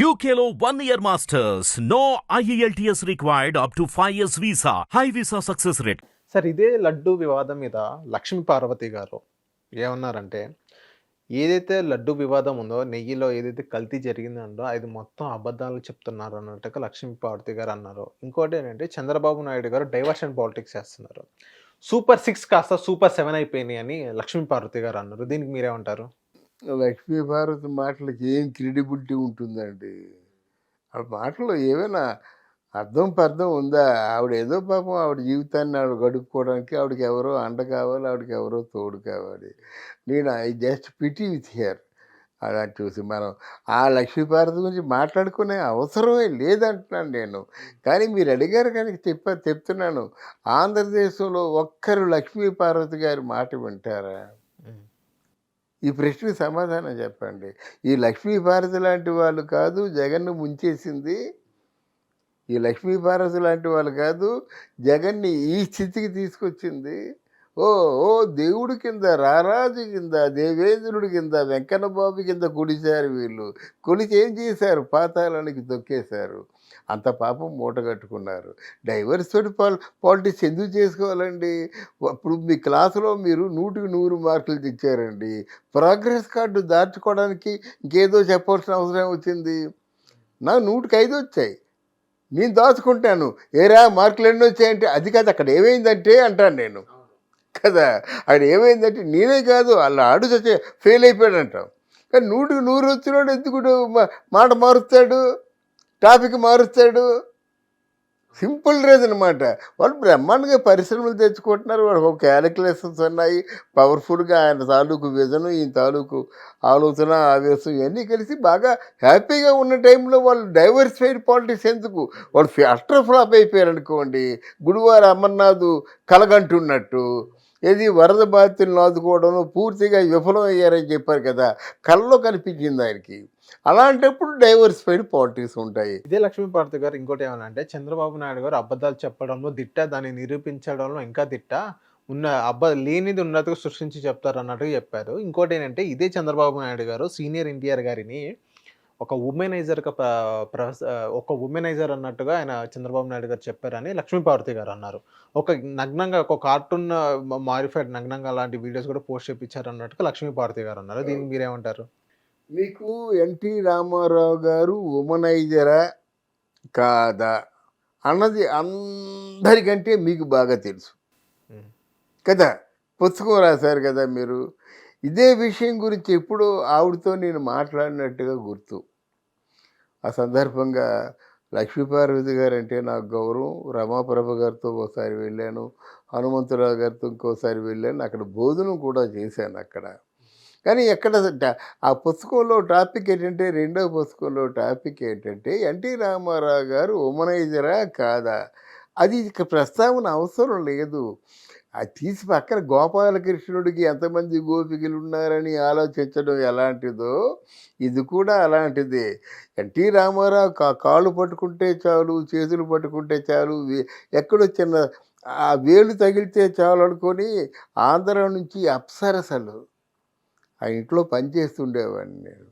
యూకేలో one year masters no IELTS required up to five years visa high visa success rate sir ఇదే లడ్డు వివాదం మీద లక్ష్మీ పార్వతి గారు ఏమన్నారంటే ఏదైతే లడ్డు వివాదం ఉందో నెయ్యిలో ఏదైతే కల్తీ జరిగిందో అది మొత్తం అబద్ధాలు చెప్తున్నారు అన్నట్టుగా లక్ష్మీ పార్వతి గారు అన్నారు. ఇంకోటి ఏంటంటే చంద్రబాబు నాయుడు గారు డైవర్షన్ పాలిటిక్స్ చేస్తున్నారు. సూపర్ సిక్స్ కాస్త సూపర్ సెవెన్ అయిపోయినాయి అని లక్ష్మీ పార్వతి గారు అన్నారు. దీనికి మీరేమంటారు? లక్ష్మీభారతి మాటలకి ఏం క్రెడిబిలిటీ ఉంటుందండి? ఆ మాటలో ఏమైనా అర్థం పర్థం ఉందా? ఆవిడ ఏదో పాపం ఆవిడ జీవితాన్ని ఆవిడ గడుపుకోవడానికి ఆవిడకి ఎవరో అండ కావాలి ఆవిడకి ఎవరో తోడు కావాలి. నేను I just pity with here. అలా చూసి మనం ఆ లక్ష్మీభారతి గురించి మాట్లాడుకునే అవసరమే లేదంటున్నాను నేను. కానీ మీరు అడిగారు కనుక చెప్ప చెప్తున్నాను. ఆంధ్రదేశంలో ఒక్కరు లక్ష్మీపార్వతి గారి మాట వింటారా? ఈ ప్రశ్నకు సమాధానం చెప్పండి. ఈ లక్ష్మీభారతి లాంటి వాళ్ళు కాదు జగన్ను ముంచేసింది. ఈ లక్ష్మీభారతి లాంటి వాళ్ళు కాదు జగన్ని ఈ స్థితికి తీసుకొచ్చింది. ఓ ఓ దేవుడి కింద రారాజు కింద దేవేంద్రుడి కింద వెంకన్నబాబు కింద కొలిచారు వీళ్ళు. కొలిచి ఏం చేశారు? పాతాళానికి తొక్కేశారు. అంత పాపం మూట కట్టుకున్నారు. డైవర్స్ తోటి పాల్ పాలిటిక్స్ ఎందుకు చేసుకోవాలండి? ఇప్పుడు మీ క్లాసులో మీరు నూటికి నూరు మార్కులు తెచ్చారండి. ప్రోగ్రెస్ కార్డు దాచుకోవడానికి ఇంకేదో చెప్పాల్సిన అవసరం వచ్చింది. నాకు నూటికి ఐదు వచ్చాయి. నేను దాచుకుంటాను. ఏరా మార్కులు ఎన్ని వచ్చాయంటే అది కాదు అక్కడ ఏమైందంటే అంటాను నేను. కదా? ఆయన ఏమైందంటే నేనే కాదు వాళ్ళ ఆడు చచ్చే ఫెయిల్ అయిపోయాడు కానీ నూటికి నూరు వచ్చినాడు ఎందుకు మాట మారుస్తాడు? టాపిక్ మారుస్తాడు? సింపుల్ రీజన్ అనమాట వాళ్ళు బ్రహ్మాండంగా పరిశ్రమలు తెచ్చుకుంటున్నారు. వాళ్ళకి ఒక క్యాలిక్యులేషన్స్ ఉన్నాయి. పవర్ఫుల్గా ఆయన తాలూకు విజన్ ఈయన తాలూకు ఆలోచన ఆవేశం ఇవన్నీ కలిసి బాగా హ్యాపీగా ఉన్న టైంలో వాళ్ళు డైవర్సిఫైడ్ పాలిటిక్స్ ఎందుకు? వాళ్ళు అస్టర్ ఫ్లాప్ అయిపోయారు అనుకోండి గుడివారు అమర్నాథ్ కలగంటున్నట్టు. ఏది వరద బాధితులను ఆదుకోవడంలో పూర్తిగా విఫలం అయ్యారని చెప్పారు కదా. కళ్ళలో కనిపించింది ఆయనకి. అలాంటప్పుడు డైవర్సిఫైడ్ పాలిటిక్స్ ఉంటాయి. ఇదే లక్ష్మీపార్తి గారు ఇంకోటి ఏమన్నా అంటే చంద్రబాబు నాయుడు గారు అబద్ధాలు చెప్పడంలో దిట్ట దాన్ని నిరూపించడంలో ఇంకా దిట్ట ఉన్న అబ్బ లేనిది ఉన్నట్టుగా సృష్టించి చెప్తారు అన్నట్టుగా చెప్పారు. ఇంకోటి ఏంటంటే ఇదే చంద్రబాబు నాయుడు గారు సీనియర్ ఎన్టీఆర్ గారిని ఒక ఉమెనైజర్ ఒక ఉమెనైజర్ అన్నట్టుగా ఆయన చంద్రబాబు నాయుడు గారు చెప్పారని లక్ష్మీ పార్వతి గారు అన్నారు. ఒక నగ్నంగా ఒక కార్టూన్ మాడిఫైడ్ నగ్నంగా అలాంటి వీడియోస్ కూడా పోస్ట్ చేయించారు అన్నట్టుగా లక్ష్మీ పార్వతి గారు అన్నారు. దీనికి మీరేమంటారు? మీకు ఎన్టీ రామారావు గారు ఉమనైజరా? కాదా? అన్నది అందరికంటే మీకు బాగా తెలుసు. కదా? పుస్తకం రాశారు కదా మీరు? ఇదే విషయం గురించి ఎప్పుడో ఆవిడతో నేను మాట్లాడినట్టుగా గుర్తు. ఆ సందర్భంగా లక్ష్మీపార్వతి గారు అంటే నాకు గౌరవం. రమాప్రభ గారితో ఒకసారి వెళ్ళాను. హనుమంతరావు గారితో ఇంకోసారి వెళ్ళాను. అక్కడ భోజనం కూడా చేశాను అక్కడ. కానీ ఎక్కడ ఆ పుస్తకంలో టాపిక్ ఏంటంటే రెండో పుస్తకంలో టాపిక్ ఏంటంటే ఎన్టీ రామారావు గారు ఉమనైజరా కాదా? అది ఇక ప్రస్తావన అవసరం లేదు. అది తీసి పక్కన గోపాలకృష్ణుడికి ఎంతమంది గోపికలు ఉన్నారని ఆలోచించడం ఎలాంటిదో ఇది కూడా అలాంటిదే. ఎన్టీ రామారావు కా కాళ్ళు పట్టుకుంటే చాలు చేతులు పట్టుకుంటే చాలు ఎక్కడో చిన్న ఆ వేలు తగిలితే చాలు అనుకొని ఆంధ్ర నుంచి అప్సరసలు ఆ ఇంట్లో పనిచేస్తుండేవాడిని నేను.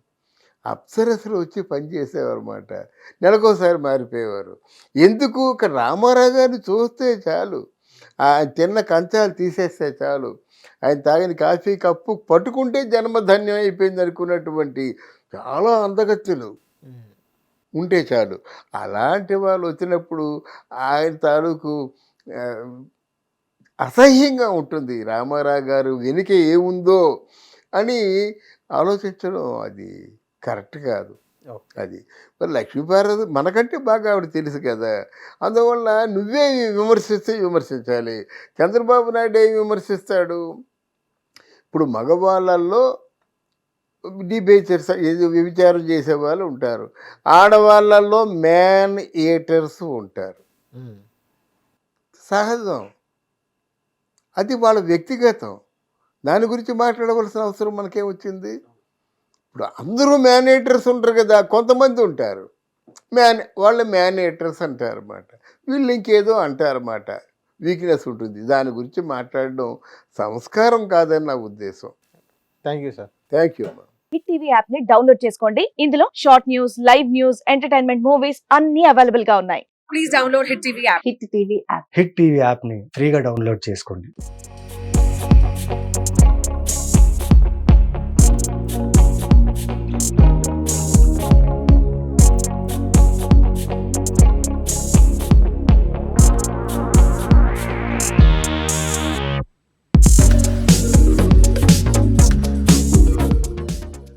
అప్సరసలు వచ్చి పనిచేసేవారు అనమాట నెలకోసారి మారిపోయేవారు. ఎందుకు? ఒక రామారావు గారిని చూస్తే చాలు. ఆయన తిన్న కంచాలు తీసేస్తే చాలు ఆయన తాగిన కాఫీ కప్పు పట్టుకుంటే జన్మధన్యం అయిపోయింది అనుకున్నటువంటి చాలా అందగత్తులు. ఉంటే చాలు అలాంటి వాళ్ళు వచ్చినప్పుడు ఆయన తాలూకు అసహ్యంగా ఉంటుంది రామారావు గారు వెనుక ఏముందో అని ఆలోచించడం అది కరెక్ట్ కాదు. అది. మరి లక్ష్మీపార్వతి మనకంటే బాగా ఆవిడ తెలుసు కదా. అందువల్ల నువ్వే విమర్శిస్తే విమర్శించాలి. చంద్రబాబు నాయుడు ఏం విమర్శిస్తాడు. ఇప్పుడు మగవాళ్ళల్లో డిబేచర్స్ ఏదో వ్యభిచారం చేసే వాళ్ళు ఉంటారు. ఆడవాళ్ళల్లో మ్యాన్ ఏటర్స్ ఉంటారు. సహజం. అది వాళ్ళ వ్యక్తిగతం. దాని గురించి మాట్లాడవలసిన అవసరం మనకేం వచ్చింది? ఇప్పుడు అందరూ మేనేటర్స్ ఉంటారు కదా కొంతమంది ఉంటారు. మ్యాన్ వాళ్ళ మేనేటర్స్ అంటారు అన్నమాట వీళ్ళు ఇంకేదో అంటారన్నమాట. వీక్నెస్ ఉంటుంది. దాని గురించి మాట్లాడడం సంస్కారం కాదని నా ఉద్దేశం. Thank you sir. Thank you అమ్మా. హిట్ టీవీ యాప్ని డౌన్లోడ్ చేసుకోండి. ఇందులో short news live news entertainment movies అన్ని అవైలబుల్గా ఉన్నాయి. please download Hit TV app. Hit TV app. Hit TV యాప్ని ఫ్రీగా డౌన్లోడ్ చేసుకోండి.